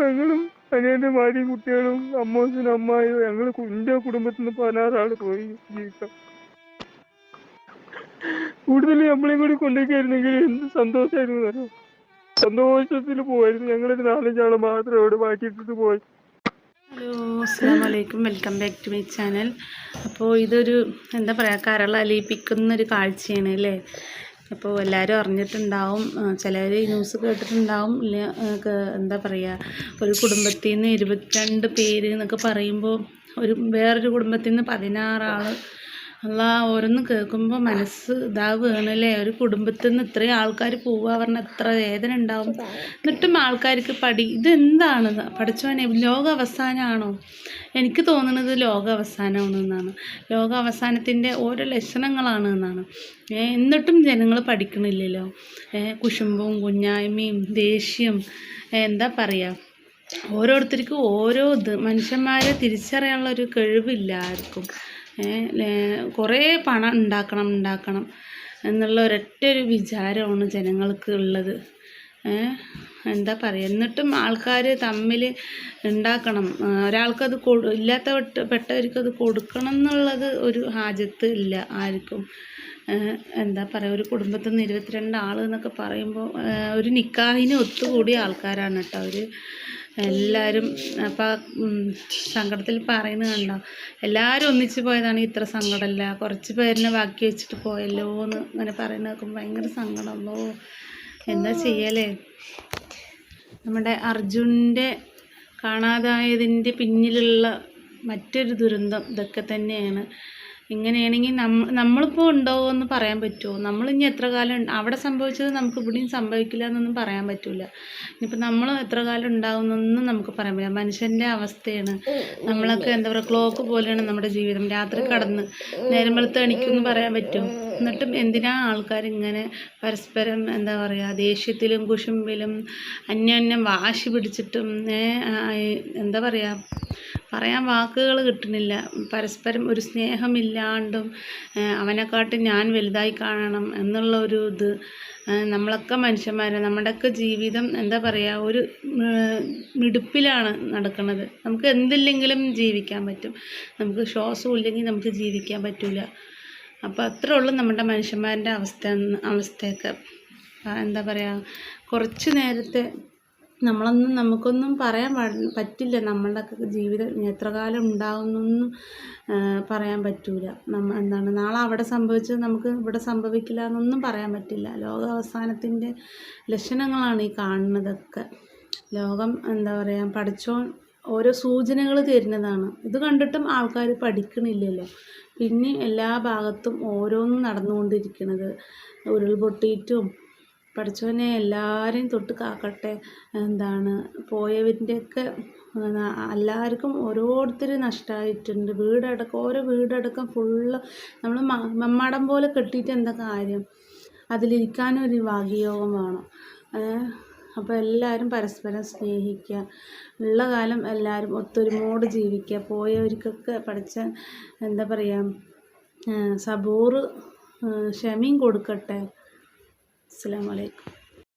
പെങ്ങളും അനിയന്റെ ഭാര്യയും കുട്ടികളും അമ്മോച്ചനും അമ്മായും ഞങ്ങൾ എന്റെ കുടുംബത്തിൽ നിന്ന് പതിനാറാൾ പോയി ജീവിക്കാം കൂടുതൽ നമ്മളെയും കൂടി കൊണ്ടേക്കായിരുന്നെങ്കിൽ എന്ത് സന്തോഷമായിരുന്നു അറിയോ? സന്തോഷത്തിൽ പോയിരുന്നു ഞങ്ങളൊരു നാലഞ്ചാൾ മാത്രം അവിടെ മാറ്റിയിട്ടിട്ട് പോയി. ഹലോ അസ്സാം വലൈക്കും welcome back to my channel. അപ്പോൾ ഇതൊരു എന്താ പറയുക കരള അലിയിപ്പിക്കുന്ന ഒരു കാഴ്ചയാണ് അല്ലേ? അപ്പോൾ എല്ലാവരും അറിഞ്ഞിട്ടുണ്ടാവും ചിലർ ഈ ന്യൂസ് കേട്ടിട്ടുണ്ടാവും എന്താ പറയുക ഒരു കുടുംബത്തിൽ നിന്ന് ഇരുപത്തിരണ്ട് പേര് എന്നൊക്കെ പറയുമ്പോൾ ഒരു വേറൊരു കുടുംബത്തിൽ നിന്ന് പതിനാറാൾ അല്ല ഓരോന്ന് കേൾക്കുമ്പോൾ മനസ്സ് ഇതാവുകയാണ് അല്ലേ? ഒരു കുടുംബത്തിൽ നിന്ന് ഇത്രയും ആൾക്കാർ പോവുക പറഞ്ഞാൽ എത്ര വേദന ഉണ്ടാവും. എന്നിട്ടും ആൾക്കാർക്ക് പഠി ഇതെന്താണ്? പഠിച്ചവനെ ലോക അവസാനമാണോ എനിക്ക് തോന്നുന്നത് ലോക അവസാനമാണെന്നാണ് ലോക അവസാനത്തിന്റെ ഓരോ ലക്ഷണങ്ങളാണ് എന്നാണ്. എന്നിട്ടും ജനങ്ങൾ പഠിക്കണില്ലല്ലോ. കുശുംബവും കുഞ്ഞായ്മയും ദേഷ്യം എന്താ പറയുക ഓരോരുത്തർക്കും ഓരോ ഇത്. മനുഷ്യന്മാരെ തിരിച്ചറിയാനുള്ള ഒരു കഴിവില്ല ആർക്കും. കുറേ പണം ഉണ്ടാക്കണം ഉണ്ടാക്കണം എന്നുള്ള ഒരൊറ്റ ഒരു വിചാരമാണ് ജനങ്ങൾക്ക് ഉള്ളത് എന്താ പറയുക എന്നിട്ടും ആൾക്കാർ തമ്മിൽ ഉണ്ടാക്കണം ഒരാൾക്കത് കൊടു ഇല്ലാത്ത പെട്ട പെട്ടവർക്കത് കൊടുക്കണം എന്നുള്ളത് ഒരു ഹാജത്ത് ഇല്ല ആർക്കും. എന്താ പറയുക ഒരു കുടുംബത്തിൽ നിന്ന് ഇരുപത്തിരണ്ട് ആൾ എന്നൊക്കെ പറയുമ്പോൾ ഒരു നിക്കാഹിന് ഒത്തുകൂടിയ ആൾക്കാരാണ് കേട്ടോ അവർ എല്ലാവരും അപ്പം സങ്കടത്തിൽ പറയുന്നത് കണ്ടോ? എല്ലാവരും ഒന്നിച്ച് പോയതാണ് ഇത്ര സങ്കടമല്ല. കുറച്ച് പേരിനെ ബാക്കി വെച്ചിട്ട് പോയല്ലോ എന്ന് ഇങ്ങനെ പറയുന്നത് കേൾക്കുമ്പോൾ ഭയങ്കര സങ്കടമല്ലോ എന്താ ചെയ്യലേ? നമ്മുടെ അർജുന്റെ കാണാതായതിന്റെ പിന്നിലുള്ള മറ്റൊരു ദുരന്തം ഇതൊക്കെ തന്നെയാണ്. ഇങ്ങനെയാണെങ്കിൽ നമ്മ നമ്മളിപ്പോൾ ഉണ്ടാവുമോ എന്ന് പറയാൻ പറ്റുമോ? നമ്മളിനി എത്ര കാലം അവിടെ സംഭവിച്ചത് നമുക്ക് ഇവിടെയും സംഭവിക്കില്ല എന്നൊന്നും പറയാൻ പറ്റില്ല ഇനിയിപ്പോൾ നമ്മൾ എത്ര കാലം ഉണ്ടാവുന്നൊന്നും നമുക്ക് പറയാൻ പറ്റില്ല. മനുഷ്യന്റെ അവസ്ഥയാണ്. നമ്മളൊക്കെ എന്താ പറയുക ക്ലോക്ക് പോലെയാണ് നമ്മുടെ ജീവിതം. രാത്രി കടന്ന് നേരം വെളുത്ത് എണിക്കുമെന്ന് പറയാൻ പറ്റും എന്നിട്ടും എന്തിനാ ആൾക്കാർ ഇങ്ങനെ പരസ്പരം എന്താ പറയുക ദേഷ്യത്തിലും കുശുമ്പിലും അന്യോന്യം വാശി പിടിച്ചിട്ടും എന്താ പറയുക പറയാൻ വാക്കുകൾ കിട്ടുന്നില്ല. പരസ്പരം ഒരു സ്നേഹമില്ലാണ്ടും അവനെക്കാട്ട് ഞാൻ വലുതായി കാണണം എന്നുള്ള ഒരു ഇത് നമ്മളൊക്കെ മനുഷ്യന്മാർ നമ്മുടെയൊക്കെ ജീവിതം എന്താ പറയുക ഒരു മിടുപ്പിലാണ് നടക്കുന്നത്. നമുക്ക് എന്തില്ലെങ്കിലും ജീവിക്കാൻ പറ്റും. നമുക്ക് ശ്വാസം ഇല്ലെങ്കിൽ നമുക്ക് ജീവിക്കാൻ പറ്റില്ല അപ്പോൾ അത്രേ ഉള്ളൂ നമ്മുടെ മനുഷ്യന്മാരുടെ അവസ്ഥ അവസ്ഥയൊക്കെ. എന്താ പറയുക കുറച്ച് നേരത്തെ നമ്മളൊന്നും നമുക്കൊന്നും പറയാൻ പറ്റില്ല. നമ്മളുടെയൊക്കെ ജീവിതം എത്ര കാലം ഉണ്ടാകുന്നൊന്നും പറയാൻ പറ്റില്ല നമ്മ എന്താണ് നാളെ അവിടെ സംഭവിച്ചത് നമുക്ക് ഇവിടെ സംഭവിക്കില്ല എന്നൊന്നും പറയാൻ പറ്റില്ല. ലോക അവസാനത്തിന്റെ ലക്ഷണങ്ങളാണ് ഈ കാണുന്നതൊക്കെ. ലോകം എന്താ പറയുക പഠിച്ചോൻ ഓരോ സൂചനകൾ തരുന്നതാണ്. ഇത് കണ്ടിട്ടും ആൾക്കാർ പഠിക്കണില്ലല്ലോ. പിന്നെ എല്ലാ ഭാഗത്തും ഓരോന്നും നടന്നുകൊണ്ടിരിക്കുന്നത് ഉരുൾപൊട്ടിയിട്ടും പഠിച്ചവനെ എല്ലാവരെയും തൊട്ട് കാക്കട്ടെ എന്താണ് പോയവന്റെയൊക്കെ എല്ലാവർക്കും ഓരോരുത്തർ നഷ്ടമായിട്ടുണ്ട് വീടടക്കം ഓരോ വീടടക്കം ഫുള്ള് നമ്മൾ മമ്മടം പോലെ കെട്ടിയിട്ട് എന്താ കാര്യം? അതിലിരിക്കാനും ഒരു ഭാഗ്യയോഗം വേണം. അപ്പോൾ എല്ലാവരും പരസ്പരം സ്നേഹിക്കുക ഉള്ള കാലം എല്ലാവരും ഒത്തൊരുമോട് ജീവിക്കുക പോയവർക്കൊക്കെ പഠിച്ച എന്താ പറയുക സബൂറ് ക്ഷമയും കൊടുക്കട്ടെ. അസ്സലാമു അലൈക്കും.